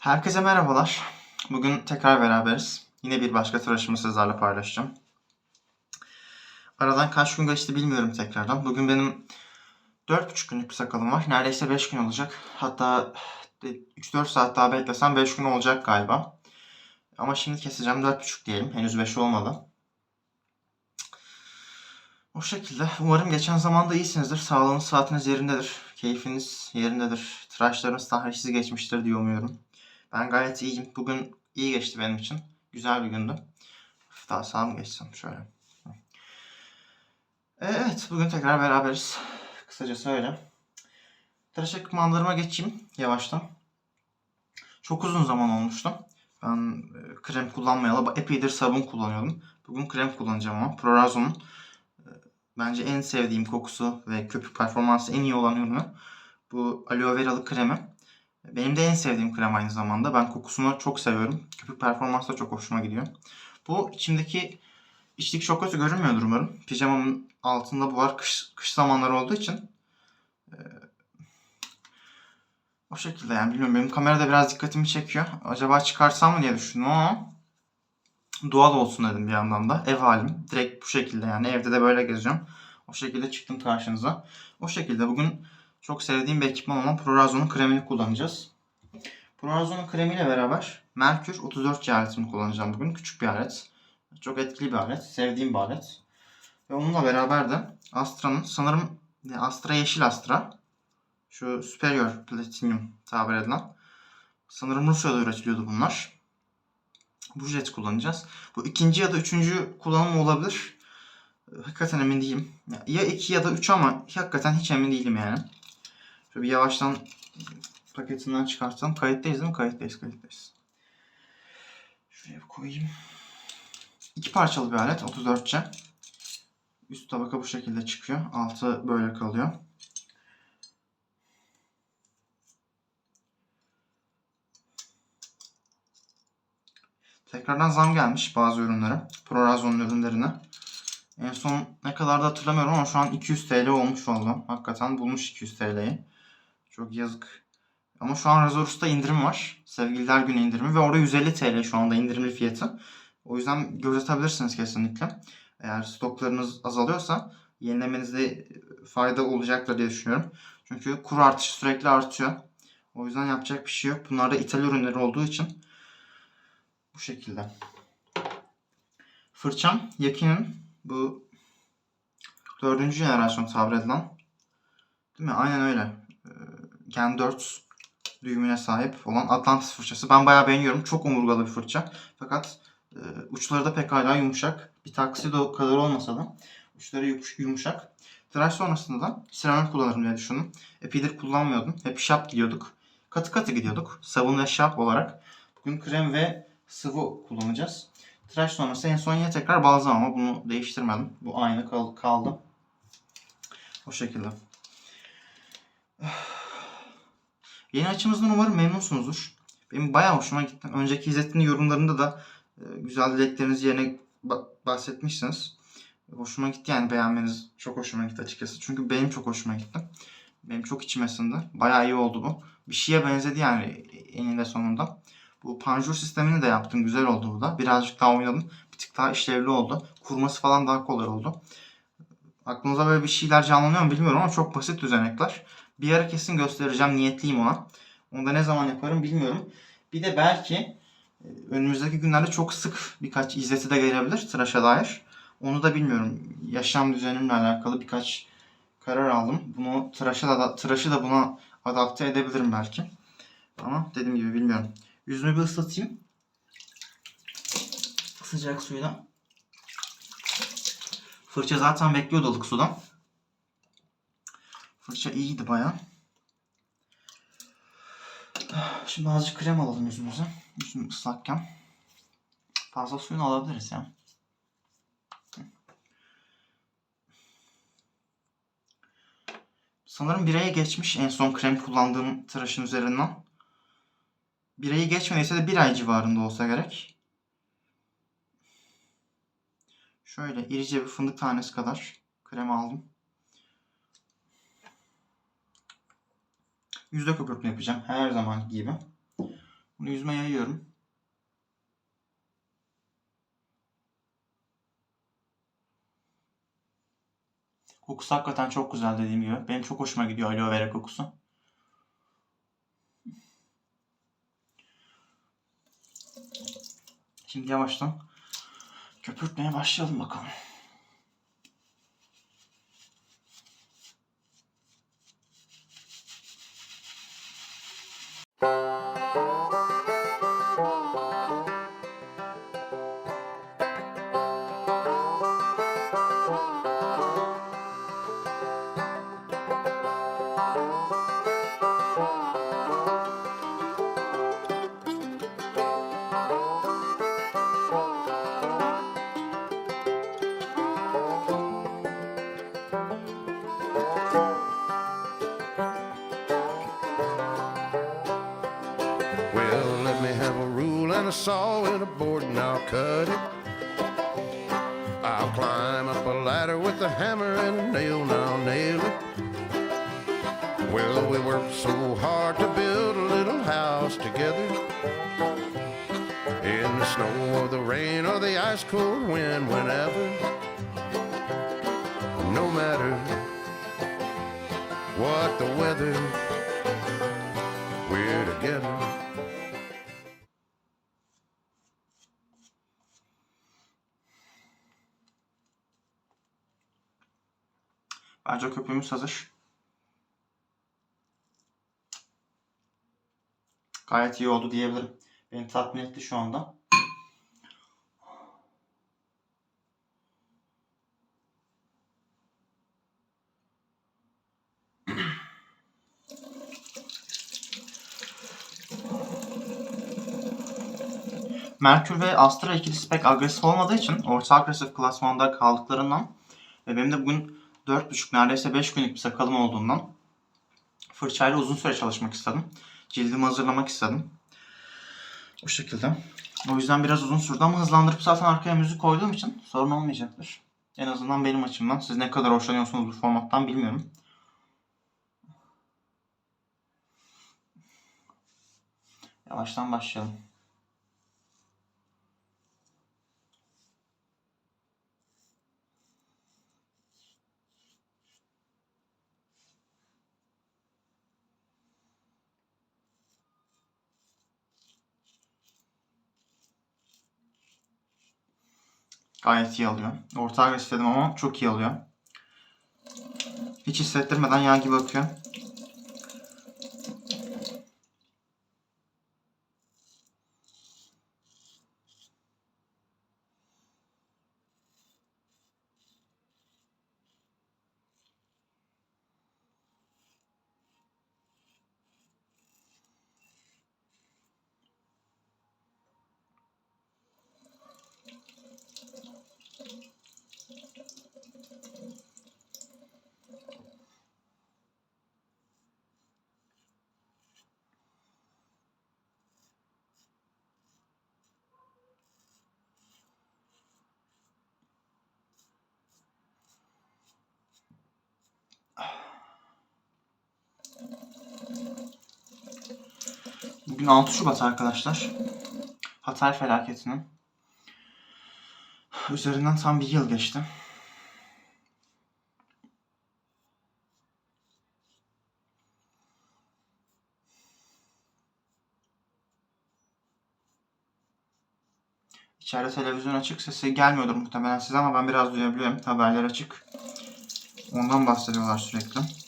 Herkese merhabalar. Bugün tekrar beraberiz. Yine bir başka tıraşımı sizlerle paylaşacağım. Aradan kaç gün geçti bilmiyorum tekrardan. Bugün benim 4,5 günlük bir sakalım var. Neredeyse 5 gün olacak. Hatta 3-4 saat daha beklesem 5 gün olacak galiba. Ama şimdi keseceğim 4,5 diyelim. Henüz 5 olmadı. O şekilde. Umarım geçen zamanda iyisinizdir. Sağlığınız, saatiniz yerindedir. Keyfiniz yerindedir. Tıraşlarınız tahrişsiz geçmiştir diye umuyorum. Ben gayet iyiyim. Bugün iyi geçti benim için. Güzel bir gündü. Daha sağ mı geçsem şöyle. Evet, bugün tekrar beraberiz. Kısacası öyle. Tıraş ekipmanlarıma geçeyim yavaştan. Çok uzun zaman olmuştu. Ben e, krem kullanmayalı epeydir sabun kullanıyordum. Bugün krem kullanacağım ama Prorazon'un bence en sevdiğim kokusu ve köpük performansı en iyi olan ürünü bu aloe veralı kremi. Benim de en sevdiğim krem aynı zamanda. Ben kokusunu çok seviyorum. Köpük performansı da çok hoşuma gidiyor. Bu içimdeki içlik çok kötü görünmüyordur umarım. Pijamamın altında bu var kış, kış zamanları olduğu için. Ee, o şekilde yani bilmiyorum. Benim kamerada biraz dikkatimi çekiyor. Acaba çıkarsam mı diye düşündüm ama doğal olsun dedim bir yandan da. Ev halim. Direkt bu şekilde yani. Evde de böyle geziyorum. O şekilde çıktım karşınıza. O şekilde bugün çok sevdiğim bir ekipman olan Prorazon'un kremini kullanacağız. Prorazon'un kremiyle beraber Merkür 34 aletini kullanacağım bugün. Küçük bir alet. Çok etkili bir alet. Sevdiğim bir alet. Ve onunla beraber de Astra'nın sanırım Astra yeşil Astra. Şu Superior Platinum tabir edilen. Sanırım Rusya'da üretiliyordu bunlar. Bu jet kullanacağız. Bu ikinci ya da üçüncü kullanım olabilir. Hakikaten emin değilim. Ya iki ya da üç ama hakikaten hiç emin değilim yani. Şöyle bir yavaştan paketinden çıkartalım. Kayıttayız değil mi? Kayıttayız, kayıttayız. Şuraya bir koyayım. İki parçalı bir alet. 34'çe. Üst tabaka bu şekilde çıkıyor. Altı böyle kalıyor. Tekrardan zam gelmiş bazı ürünlere. Prorazon ürünlerine. En son ne kadar da hatırlamıyorum ama şu an 200 TL olmuş oldu. Hakikaten bulmuş 200 TL'yi. Çok yazık. Ama şu an Razorus'ta indirim var. Sevgililer günü indirimi ve orada 150 TL şu anda indirimli fiyatı. O yüzden göz atabilirsiniz kesinlikle. Eğer stoklarınız azalıyorsa yenilemenizde fayda olacaktır diye düşünüyorum. Çünkü kur artışı sürekli artıyor. O yüzden yapacak bir şey yok. Bunlar da ithal ürünleri olduğu için bu şekilde. Fırçam Yakin'in bu dördüncü jenerasyon tabir edilen. Değil mi? Aynen öyle. Ee, Gen 4 düğümüne sahip olan Atlantis fırçası. Ben bayağı beğeniyorum. Çok omurgalı bir fırça. Fakat e, uçları da pekala yumuşak. Bir Tuxedo kadar olmasa da uçları yumuşak. Tıraş sonrasında da seramik kullanırım diye düşündüm. Epeydir kullanmıyordum. Hep şap gidiyorduk. Katı katı gidiyorduk. Sabun ve şap olarak. Bugün krem ve sıvı kullanacağız. Tıraş sonrası en son yine tekrar balzam ama bunu değiştirmedim. Bu aynı kal- kaldı. O şekilde. Yeni açımızdan umarım memnunsunuzdur. Benim bayağı hoşuma gitti. Önceki İzzet'in yorumlarında da e, güzel dileklerinizi yerine ba- bahsetmişsiniz. Hoşuma gitti yani beğenmeniz çok hoşuma gitti açıkçası. Çünkü benim çok hoşuma gitti. Benim çok içime sindi. Bayağı iyi oldu bu. Bir şeye benzedi yani eninde sonunda. Bu panjur sistemini de yaptım. Güzel oldu bu da. Birazcık daha oynadım. Bir tık daha işlevli oldu. Kurması falan daha kolay oldu. Aklınıza böyle bir şeyler canlanıyor mu bilmiyorum ama çok basit düzenekler. Bir ara kesin göstereceğim. Niyetliyim ona. Onu da ne zaman yaparım bilmiyorum. Bir de belki e, önümüzdeki günlerde çok sık birkaç izleti de gelebilir tıraşa dair. Onu da bilmiyorum. Yaşam düzenimle alakalı birkaç karar aldım. Bunu tıraşa da, tıraşı da buna adapte edebilirim belki. Ama dediğim gibi bilmiyorum. Yüzümü bir ıslatayım. Sıcak suyla. Fırça zaten bekliyordu ılık sudan. Fırça iyiydi baya. Şimdi azıcık krem alalım yüzümüze. Yüzüm ıslakken. Fazla suyunu alabiliriz ya. Sanırım bir aya geçmiş en son krem kullandığım tıraşın üzerinden. Bir ayı geçmediyse de bir ay civarında olsa gerek. Şöyle irice bir fındık tanesi kadar Krem aldım. Yüzde köpürtme yapacağım. Her zaman gibi. Bunu yüzüme yayıyorum. Kokusu hakikaten çok güzel dediğim gibi. Benim çok hoşuma gidiyor aloe vera kokusu. Şimdi yavaştan köpürtmeye başlayalım bakalım. Cut it. I'll climb up a ladder with a hammer and a nail I'll nail it. Well, we worked so hard to build a little house together. In the snow or the rain or the ice cold wind, whenever. No matter what the weather, we're together. Bence köpüğümüz hazır. Gayet iyi oldu diyebilirim. Beni tatmin etti şu anda. Merkür ve Astra ikilisi pek agresif olmadığı için orta agresif klasmanda kaldıklarından ve benim de bugün 4,5 neredeyse 5 günlük bir sakalım olduğundan fırçayla uzun süre çalışmak istedim. Cildimi hazırlamak istedim. Bu şekilde. O yüzden biraz uzun sürdü ama hızlandırıp zaten arkaya müzik koyduğum için sorun olmayacaktır. En azından benim açımdan. Siz ne kadar hoşlanıyorsunuz bu formattan bilmiyorum. Yavaştan başlayalım. Gayet iyi alıyor. Orta agresif dedim ama çok iyi alıyor. Hiç hissettirmeden yan gibi akıyor. Bugün 6 Şubat arkadaşlar. Hatay felaketinin. Üzerinden tam bir yıl geçti. İçeride televizyon açık. Sesi gelmiyordur muhtemelen size ama ben biraz duyabiliyorum. Haberler açık. Ondan bahsediyorlar sürekli.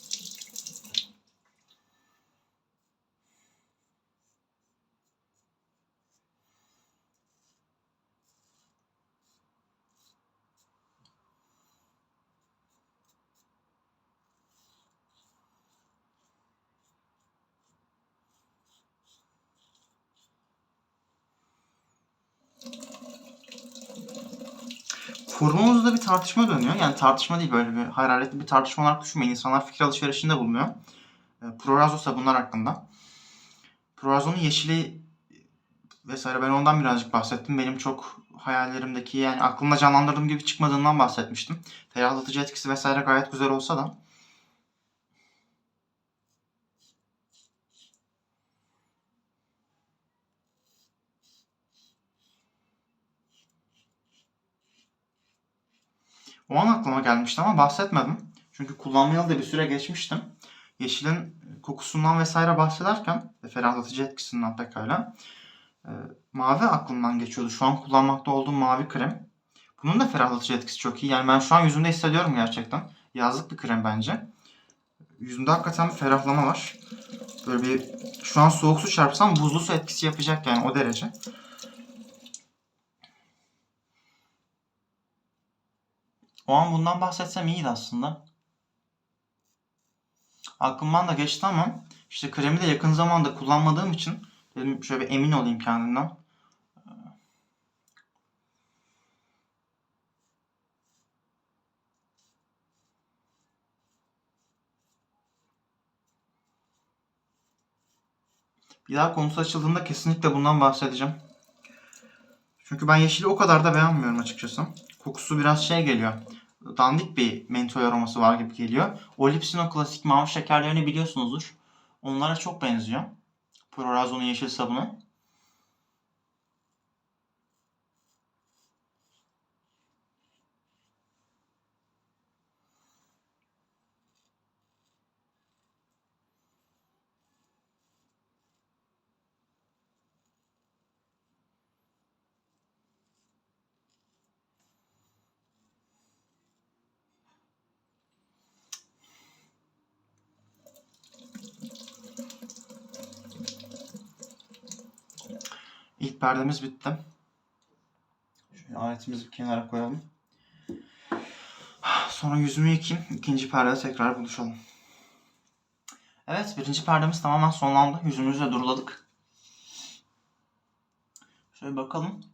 Forumumuzda bir tartışma dönüyor. Yani tartışma değil böyle bir hararetli bir tartışma olarak düşünmeyin. İnsanlar fikir alışverişinde bulunuyor. E, Prorazo sabunlar hakkında. Prorazo'nun yeşili vesaire ben ondan birazcık bahsettim. Benim çok hayallerimdeki yani aklımda canlandırdığım gibi çıkmadığından bahsetmiştim. Ferahlatıcı etkisi vesaire gayet güzel olsa da O an aklıma gelmişti ama bahsetmedim. Çünkü kullanmayalı da bir süre geçmiştim. Yeşilin kokusundan vesaire bahsederken ve ferahlatıcı etkisinden pekala e, mavi aklımdan geçiyordu. Şu an kullanmakta olduğum mavi krem. Bunun da ferahlatıcı etkisi çok iyi. Yani ben şu an yüzümde hissediyorum gerçekten. Yazlık bir krem bence. Yüzümde hakikaten bir ferahlama var. Böyle bir şu an soğuk su çarpsam buzlu su etkisi yapacak yani o derece. O an bundan bahsetsem iyiydi aslında. Aklımdan da geçti ama işte kremi de yakın zamanda kullanmadığım için dedim şöyle bir emin olayım kendimden. Bir daha konusu açıldığında kesinlikle bundan bahsedeceğim. Çünkü ben yeşili o kadar da beğenmiyorum açıkçası. Kokusu biraz şey geliyor. Dandik bir mentol aroması var gibi geliyor. O klasik mavi şekerlerini biliyorsunuzdur. Onlara çok benziyor. Prorazo'nun yeşil sabunu. Perdemiz bitti. Şöyle aletimizi bir kenara koyalım. Sonra yüzümü yıkayayım. İkinci perdede tekrar buluşalım. Evet birinci perdemiz tamamen sonlandı. Yüzümüzü de duruladık. Şöyle bakalım.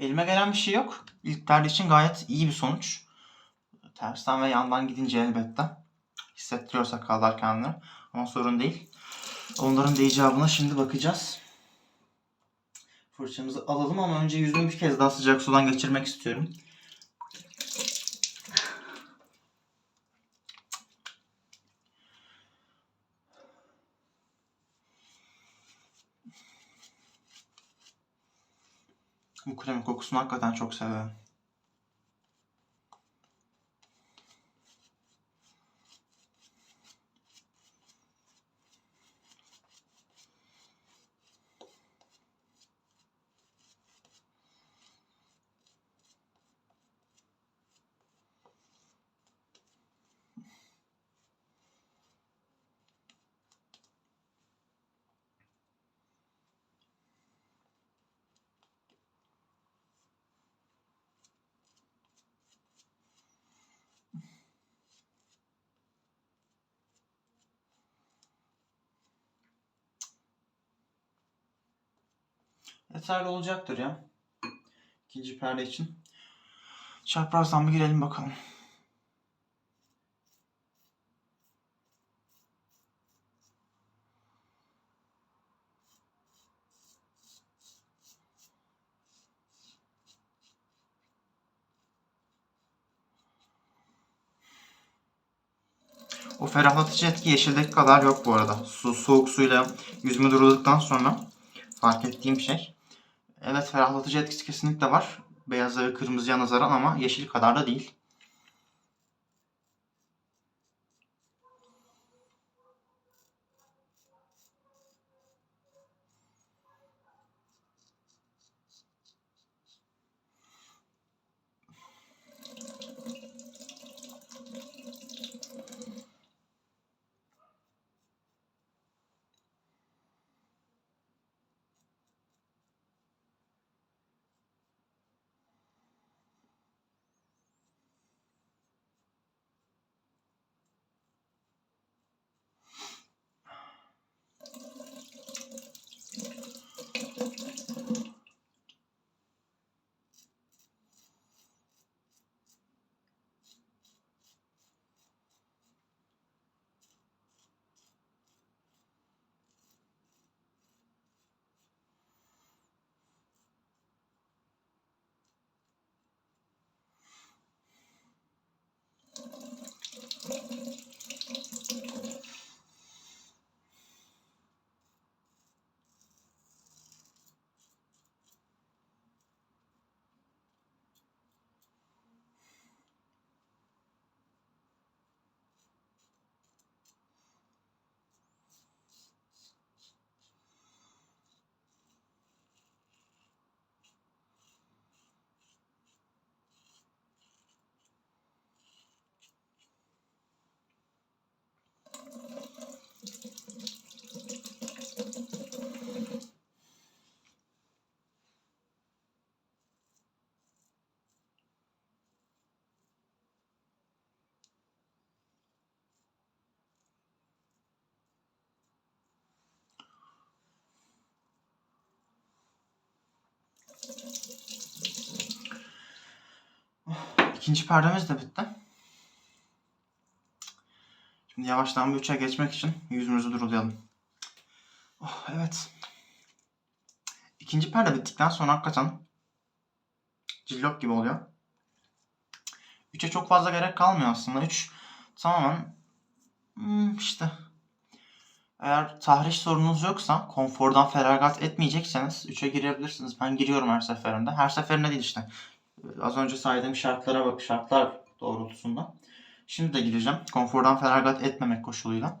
Elime gelen bir şey yok. İlk perde için gayet iyi bir sonuç. Tersten ve yandan gidince elbette. Hissettiriyor sakallar kendini. Ama sorun değil. Onların da icabına şimdi bakacağız. Fırçamızı alalım ama önce yüzümü bir kez daha sıcak sudan geçirmek istiyorum. Bu kremin kokusunu hakikaten çok seviyorum. Yeterli olacaktır ya. İkinci perde için. Çaprazdan bir girelim bakalım. O ferahlatıcı etki yeşildeki kadar yok bu arada. Su, soğuk suyla yüzümü duruladıktan sonra fark ettiğim şey. Evet ferahlatıcı etkisi kesinlikle var. Beyaza ve kırmızıya nazaran ama yeşil kadar da değil. İkinci perdemiz de bitti. Şimdi yavaştan bir 3'e geçmek için yüzümüzü durulayalım. Oh, evet. İkinci perde bittikten sonra hakikaten cillop gibi oluyor. 3'e çok fazla gerek kalmıyor aslında. 3 tamamen hmm, işte eğer tahriş sorununuz yoksa konfordan feragat etmeyecekseniz 3'e girebilirsiniz. Ben giriyorum her seferinde. Her seferinde değil işte. Ee, Az önce saydığım şartlara bak şartlar doğrultusunda. Şimdi de gireceğim. Konfordan feragat etmemek koşuluyla.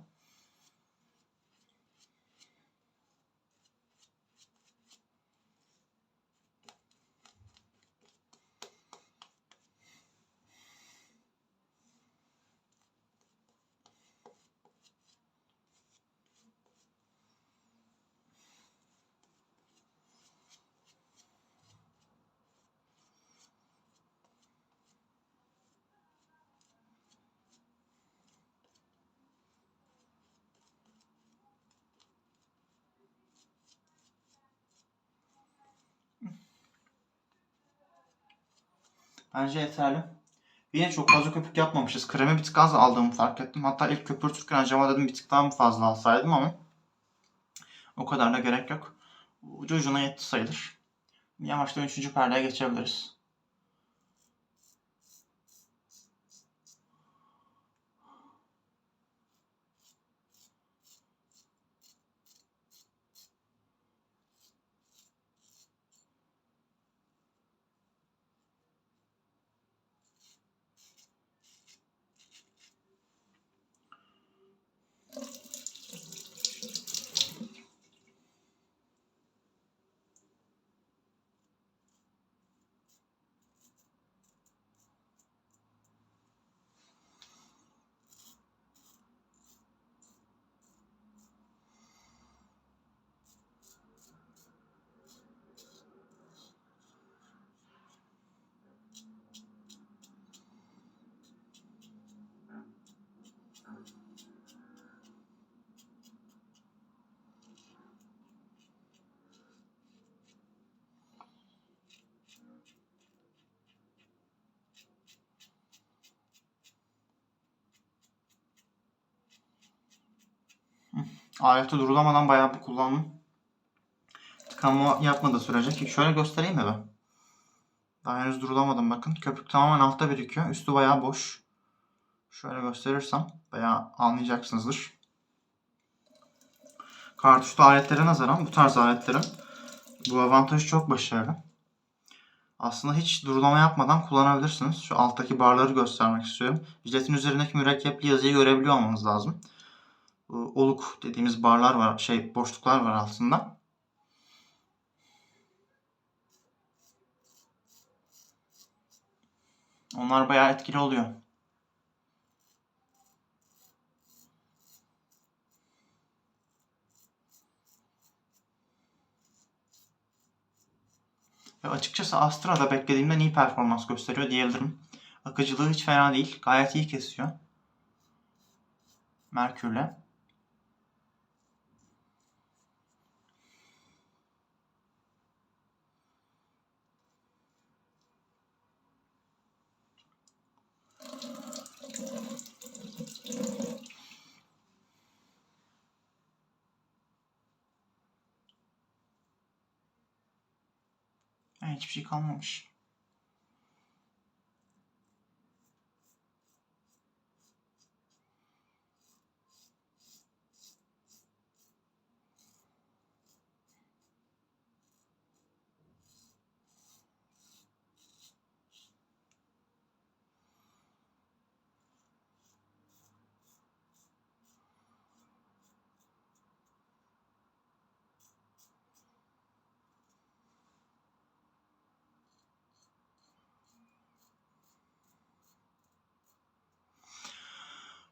Bence yeterli. Yine çok fazla köpük yapmamışız. Kremi bir tık az aldığımı fark ettim. Hatta ilk köpürtürken acaba dedim bir tık daha mı fazla alsaydım ama o kadar da gerek yok. Ucu ucuna yetti sayılır. Yavaştan üçüncü perdeye geçebiliriz. Aleti durulamadan bayağı bir kullandım. Tıkanma yapmadığı sürece. Şöyle göstereyim mi ben? Daha henüz durulamadım bakın. Köpük tamamen altta birikiyor. Üstü bayağı boş. Şöyle gösterirsem bayağı anlayacaksınızdır. Kartuşlu aletlere nazaran bu tarz aletlerin bu avantajı çok başarılı. Aslında hiç durulama yapmadan kullanabilirsiniz. Şu alttaki barları göstermek istiyorum. Jiletin üzerindeki mürekkepli yazıyı görebiliyor olmanız lazım. Bu oluk dediğimiz barlar var, şey boşluklar var altında. Onlar bayağı etkili oluyor. Ve açıkçası Astra'da beklediğimden iyi performans gösteriyor diyebilirim. Akıcılığı hiç fena değil. Gayet iyi kesiyor. Merkür'le. Hiçbir şey kalmamış.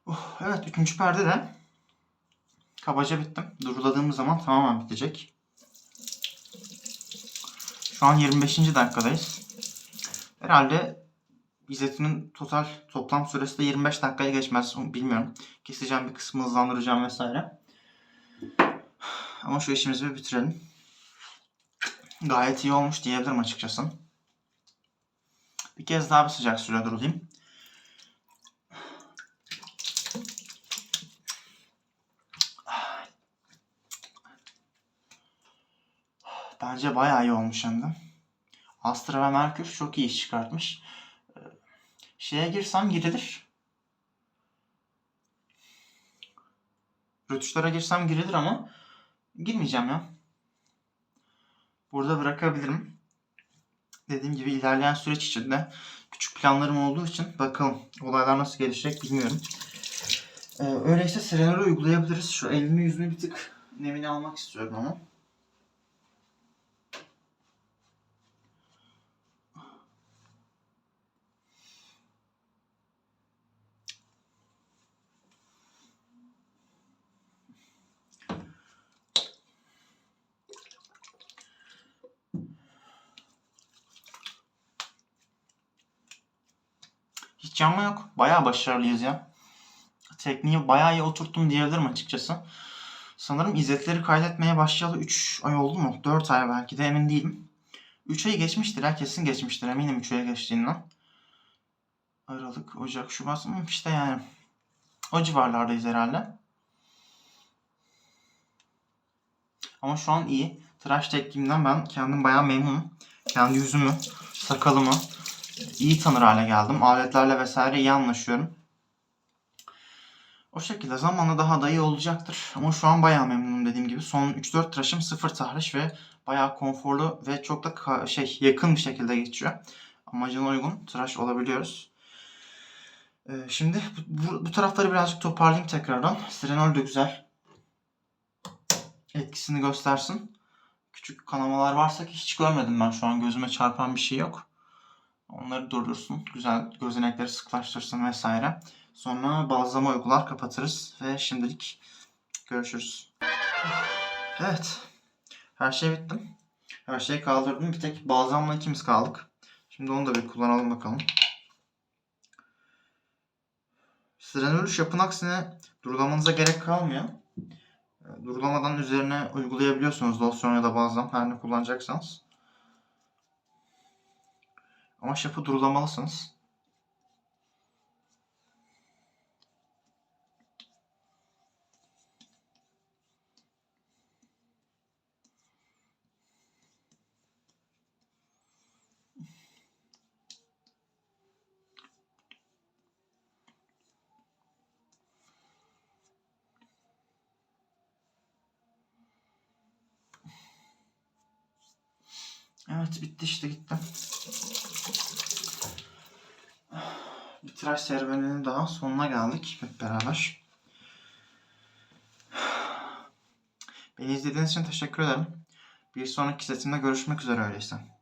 Oh, evet üçüncü perde de kabaca bittim. Duruladığımız zaman tamamen bitecek. Şu an 25. dakikadayız. Herhalde İzzet'in total toplam süresi de 25 dakikaya geçmez. Onu bilmiyorum. Keseceğim bir kısmı hızlandıracağım vesaire. Ama şu işimizi bir bitirelim. Gayet iyi olmuş diyebilirim açıkçası. Bir kez daha bir sıcak suya durulayım. Bence bayağı iyi olmuş hem de. Astra ve Merkür çok iyi iş çıkartmış. Ee, Şeye girsem girilir. Rötuşlara girsem girilir ama girmeyeceğim ya. Burada bırakabilirim. Dediğim gibi ilerleyen süreç içinde küçük planlarım olduğu için bakalım olaylar nasıl gelişecek bilmiyorum. Ee, öyleyse Serenol'ü uygulayabiliriz. Şu elimi yüzümü bir tık nemini almak istiyorum ama. Hiç yanma yok. Bayağı başarılıyız ya. Tekniği bayağı iyi oturttum diyebilirim açıkçası. Sanırım izletleri kaydetmeye başlayalı 3 ay oldu mu? 4 ay belki de emin değilim. 3 ayı geçmiştir ya kesin geçmiştir eminim 3 aya geçtiğinden. Aralık, Ocak, Şubat hmm, işte yani. O civarlardayız herhalde. Ama şu an iyi. Tıraş tekniğimden ben kendim bayağı memnunum. Kendi yüzümü, sakalımı iyi tanır hale geldim. Aletlerle vesaire iyi anlaşıyorum. O şekilde zamanla daha da iyi olacaktır. Ama şu an bayağı memnunum dediğim gibi. Son 3-4 tıraşım sıfır tahriş ve bayağı konforlu ve çok da şey yakın bir şekilde geçiyor. Amacına uygun tıraş olabiliyoruz. Ee, şimdi bu, bu tarafları birazcık toparlayayım tekrardan. Sirenol de güzel. Etkisini göstersin. Küçük kanamalar varsa ki hiç görmedim ben şu an gözüme çarpan bir şey yok. Onları durdursun. Güzel gözenekleri sıklaştırsın vesaire. Sonra bazlama uygular kapatırız ve şimdilik görüşürüz. Evet. Her şey bitti. Her şeyi kaldırdım. Bir tek bazlamla ikimiz kaldık. Şimdi onu da bir kullanalım bakalım. Sirenol şapın aksine durulamanıza gerek kalmıyor. Durulamadan üzerine uygulayabiliyorsunuz losyon ya da balzam her ne kullanacaksanız. Ama şapı durulamalısınız. Evet bitti işte gitti. Bir tıraş serüveninin daha sonuna geldik hep beraber. Beni izlediğiniz için teşekkür ederim. Bir sonraki setimde görüşmek üzere öyleyse.